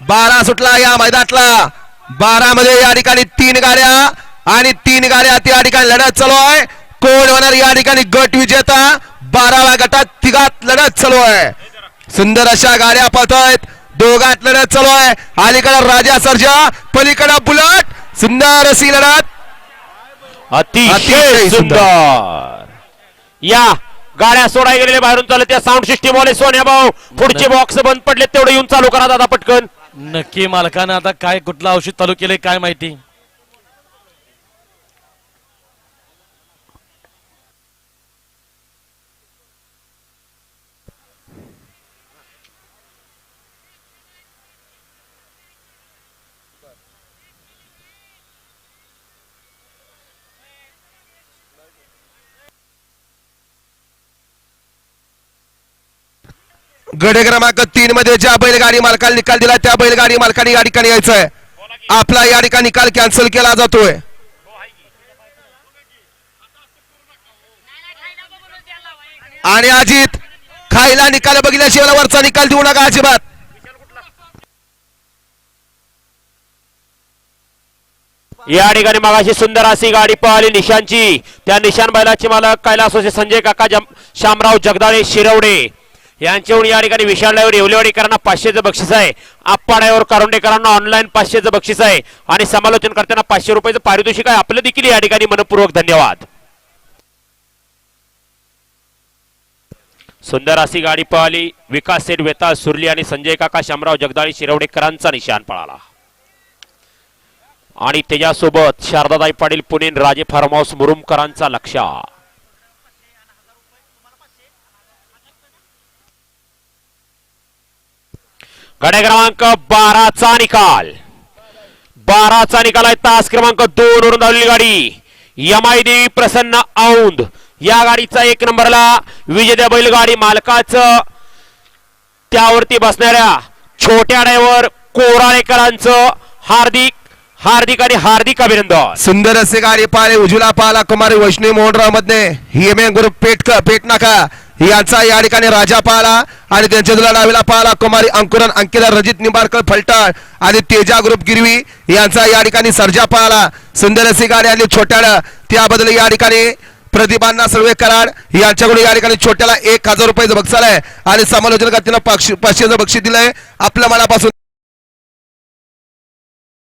बारा सुटला या मैदानातला. बारा मध्ये या ठिकाणी तीन गाड्या आणि तीन गाड्या त्या ठिकाणी लढत चालू आहे. कोण होणार या ठिकाणी गट विजेता? बाराव्या गटात तिघात लढत चालू आहे. सुंदर अशा गाड्या पळतायत. दोघात लढत चालू आहे. अलीकडे राजा सर्जा पलीकडे बुलट. सुंदर अशी लढत. अतिशय. सुंदर. या गाड्या सोडाय गेलेले बाहेरून चालत त्या साऊंड सिस्टीम वाले सोन्या भाऊ पुढचे बॉक्स बंद पडले तेवढे येऊन चालू करा दादा पटकन. नक्की मालकानं आता काय कुठलं औषध चालू केलंय काय माहिती? गडे क्रमांक तीन मध्ये ज्या बैलगाडी मालकाला निकाल दिला त्या बैलगाडी मालकाने या ठिकाणी यायचंय. आपला या ठिकाणी निकाल कॅन्सल केला जातोय. आणि अजित खायला निकाल बघितल्याशिवाय वरचा निकाल देऊ नका अजिबात. या ठिकाणी मागाशी सुंदर अशी गाडी पळाली निशांची. त्या निशान बैलाची मालक कैलास होते संजय काका जम- शामराव जगदाळे शिरवडे. यांच्याहून या ठिकाणी विशालडावर येवलेवाडीकरांना पाचशेचं बक्षीस आहे. आप्पाडावर कारुंडेकरांना ऑनलाईन पाचशेचं बक्षीस आहे. आणि समालोचन करताना पाचशे रुपयाचं पारितोषिक आहे. आपलं देखील या ठिकाणी मनपूर्वक धन्यवाद. सुंदर अशी गाडी पळाली. विकास सेठ वेताळ सुरली आणि संजय काका शामराव जगदाळी शिरवडेकरांचा निशाण पळाला. आणि त्याच्यासोबत शारदाताई पाटील पुणे राजे फार्म हाऊस मुरुमकरांचा लक्ष गडे क्रमांक बाराचा निकाल. बाराचा निकाल आहे. तास क्रमांक दोन वरून धावलेली गाडी. यमाई देवी प्रसन्न औंद या गाडीचा एक नंबरला विजेत्या बैलगाडी मालकाचं त्यावरती बसणाऱ्या छोट्या ड्रायव्हर कोराळेकरांचं हार्दिक हार्दिक आणि हार्दिक अभिनंदन. सुंदर असे गाडी पाहिले. उजुला पाला कुमारी वैष्णवी मोहनराव मधने हिमे गुरु पेट पेटनाका. यांचा या ठिकाणी राजा पाहला आणि त्यांच्या दुला डावीला पाहला. कुमारी अंकुरन अंकिता रजित निंबारकर फलटाळ आणि तेजा ग्रुप गिरवी यांचा या ठिकाणी सर्जा पाहला. सुंदर अशी आणि आली त्याबद्दल या ठिकाणी प्रतिभांना सर्वे कराड यांच्याकडून या ठिकाणी छोट्याला एक हजार रुपयाचं बक्षीस आहे. आणि समालोचन करताना पाचशेचं बक्षीस दिलंय. आपल्या मनापासून